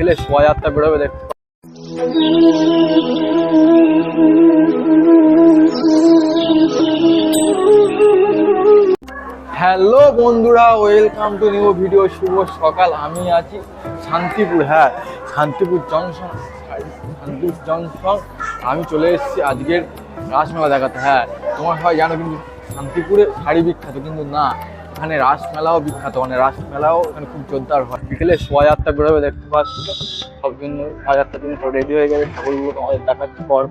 বিকেলে শোভাযাত্রা বেরোবে দেখতে হ্যালো বন্ধুরা, ওয়েলকাম টু নিউ ভিডিও, শুভ সকাল। আমি আছি শান্তিপুর হ্যাঁ শান্তিপুর জংশন শান্তিপুর জংশন। আমি চলে এসেছি আজকের রাসমেলা দেখাতে হ্যাঁ। তোমার হয় জানো কিন্তু শান্তিপুরে শাড়ি বিখ্যাত, কিন্তু না। এখানে রাসমেলাও বিখ্যাত মানে রাসমেলাও এখানে খুব জোরদার হয়। বিকেলে শোভাযাত্রা বেরোবে, দেখতে পাচ্ছি? সব জন্য শোভাযাত্রার জন্য সব রেডি হয়ে গেলে ঠাকুরগুলো আমাদের দেখাচ্ছে পর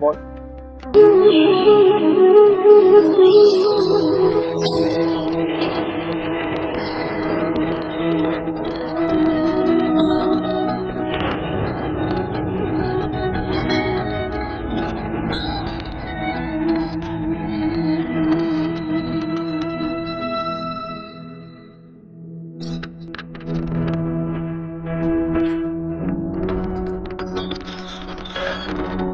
পর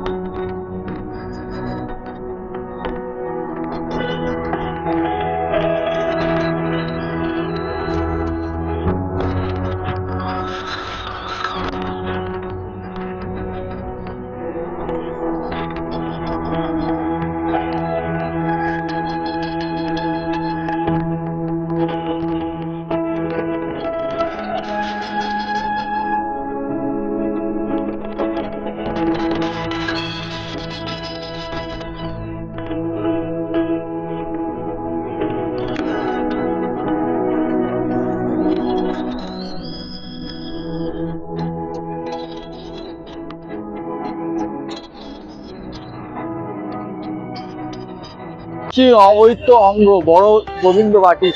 কি অবৈধ অঙ্গ, বড় গোবিন্দ বাটি।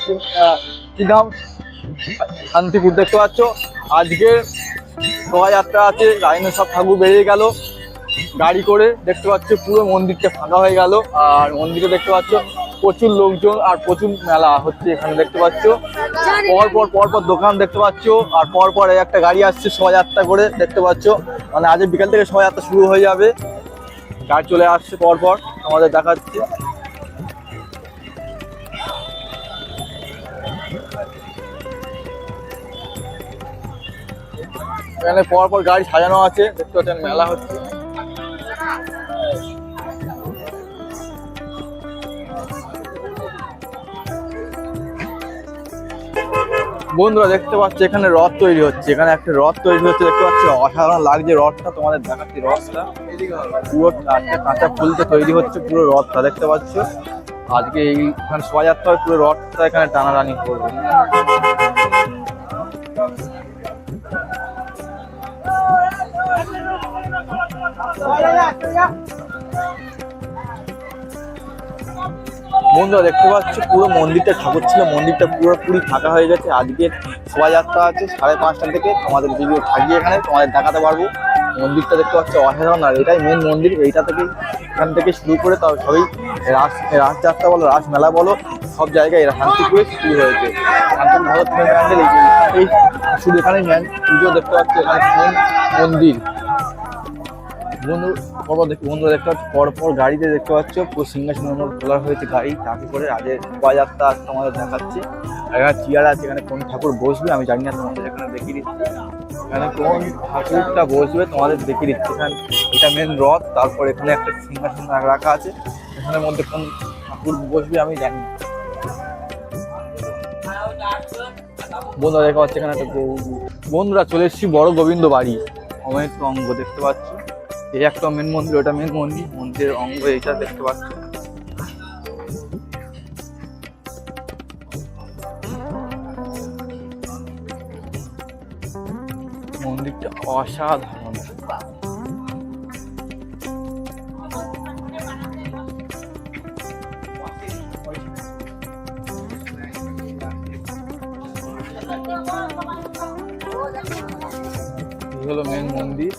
নাম? শান্তিপুর, দেখতে পাচ্ছ? আজকে শোভাযাত্রা আছে লাইনে সব ঠাকুর বেরিয়ে গেল। গাড়ি করে দেখতে পাচ্ছ, পুরো মন্দিরটা ফাঁকা হয়ে গেল। আর মন্দিরে দেখতে পাচ্ছ, প্রচুর লোকজন আর প্রচুর মেলা হচ্ছে এখানে, দেখতে পাচ্ছ? পরপর পর পর পর দোকান দেখতে পাচ্ছ, আর পর পর এই একটা গাড়ি আসছে শোভাযাত্রা করে, দেখতে পাচ্ছ? মানে আজ বিকাল থেকে শোভাযাত্রা শুরু হয়ে যাবে। গাড়ি চলে আসছে পর পর, আমাদের দেখাচ্ছে। এখানে পর পর গাড়ি সাজানো আছে, দেখতে পাচ্ছেন মেলা হচ্ছে। বন্ধুরা, দেখতে পাচ্ছি, এখানে রথ তৈরি হচ্ছে। এখানে একটা রথ তৈরি হচ্ছে, দেখতে পাচ্ছি? অসাধারণ লাগছে রথটা, তোমাদের দেখাচ্ছি রথটা। পুরো কাঁচা ফুলতে তৈরি হচ্ছে পুরো রথটা, দেখতে পাচ্ছ? আজকে এইখানে শোভাযাত্রা পুরো রথটা এখানে টানাটানি করবে। বন্ধুরা, দেখতে পাচ্ছ, পুরো মন্দিরটা ঠাকুর ছিল মন্দিরটা পুরোপুরি ফাঁকা হয়ে গেছে। আজকে শোভাযাত্রা আছে সাড়ে পাঁচটা থেকে। তোমাদের ভিডিও থাকি এখানে, তোমাদের দেখাতে পারব। মন্দিরটা দেখতে পাচ্ছ, অসাধারণ। আর এটাই মেন মন্দির, এইটা থেকে এখান থেকে শুরু করে তাও সবই রাস রাসযাত্রা বলো, রাস মেলা বলো, সব জায়গায় এরা শান্তিপুরে শুরু হয়েছে। শান্তিপুর এই শুধু এখানেই মেন পুজো দেখতে পাচ্ছ এখানে মেন মন্দির। বন্ধু, পরপর দেখতে, বন্ধুরা দেখতে পাচ্ছ, পরপর গাড়িতে দেখতে পাচ্ছ, পুরো সিংহাসন খোলা হয়েছে গাড়ি, তাকে করে আজকে শোভাযাত্রা আজ তোমাদের দেখাচ্ছে। এখানে চেয়ার আছে, এখানে কোন ঠাকুর বসবে আমি জানি না, তোমাদের এখানে দেখিয়ে দিচ্ছি। এখানে কোন ঠাকুরটা বসবে, তোমাদের দেখিয়ে দিচ্ছি। এখানে এটা মেন রথ তারপর এখানে একটা সিংহাসন রাখা আছে। এখানের মধ্যে কোন ঠাকুর বসবে আমি জানি বন্ধুরা, দেখা পাচ্ছে এখানে একটা। বন্ধুরা, চলে এসেছি বড় গোবিন্দ বাড়ি। অমের অঙ্গ দেখতে পাচ্ছ। এই একটা মেন মন্দির, ওটা মেন মন্দির। মন্দিরের অঙ্গ এইটা দেখতে পাচ্ছ। মন্দিরটা অসাধারণ। হলো মেন মন্দির।